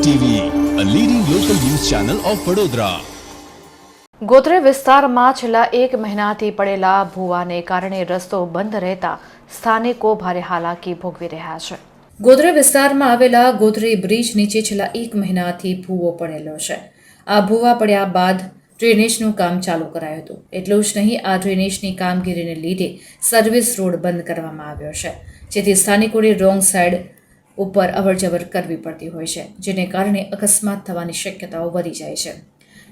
Channel of Vadodara ગોત્રે વિસ્તારમાં છેલ્લા એક મહિનાથી પડેલા ભૂવાને કારણે રસ્તો બંધ રહેતા સ્થાનિકો ભારે હાલાકી ભોગવી રહ્યા છે. ગોધરે વિસ્તારમાં આવેલા ગોધરી બ્રિજ નીચે છેલ્લા એક મહિનાથી ભૂવો પડેલો છે. આ ભૂવા પડ્યા બાદ ડ્રેનેજનું કામ ચાલુ કરાયું હતું. એટલું જ નહીં આ ડ્રેનેજની કામગીરીને લીધે સર્વિસ રોડ બંધ કરવામાં આવ્યો છે. જેથી સ્થાનિકોને રોંગ સાઈડ ઉપર અવરજવર કરવી પડતી હોય છે, જેને કારણે અકસ્માત થવાની શક્યતાઓ વધી જાય છે.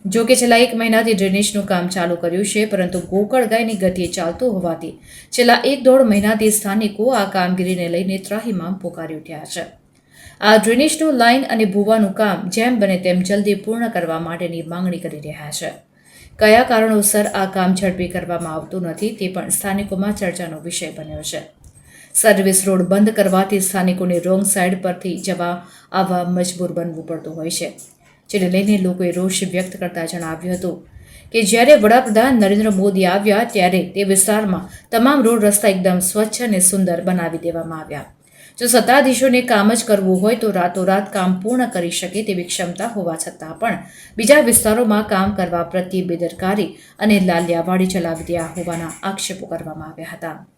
જો કે છેલ્લા એક મહિનાથી ડ્રેનેજનું કામ ચાલુ કર્યું છે, પરંતુ ગોકળ ગાયની ગતિએ ચાલતું હોવાથી છેલ્લા એક દોઢ મહિનાથી સ્થાનિકો આ કામગીરીને લઈને ત્રાહીમામ પોકારી ઉઠ્યા છે. આ ડ્રેનેજનું લાઇન અને ભૂવાનું કામ જેમ બને તેમ જલ્દી પૂર્ણ કરવા માટેની માંગણી કરી રહ્યા છે. કયા કારણોસર આ કામ ઝડપી કરવામાં આવતું નથી તે પણ સ્થાનિકોમાં ચર્ચાનો વિષય બન્યો છે. સર્વિસ રોડ બંધ કરવાથી સ્થાનિકોને રોંગ સાઈડ પરથી જવા આવવા મજબૂર બનવું પડતું હોય છે, જેને લઈને લોકોએ રોષ વ્યક્ત કરતા જણાવ્યું હતું કે જ્યારે વડાપ્રધાન નરેન્દ્ર મોદી આવ્યા ત્યારે તે વિસ્તારમાં તમામ રોડ રસ્તા એકદમ સ્વચ્છ અને સુંદર બનાવી દેવામાં આવ્યા. જો સત્તાધીશોને કામ જ કરવું હોય તો રાતોરાત કામ પૂર્ણ કરી શકે તેવી ક્ષમતા હોવા છતાં પણ બીજા વિસ્તારોમાં કામ કરવા પ્રત્યે બેદરકારી અને લાલિયાવાડી ચલાવી રહ્યા હોવાના આક્ષેપો કરવામાં આવ્યા હતા.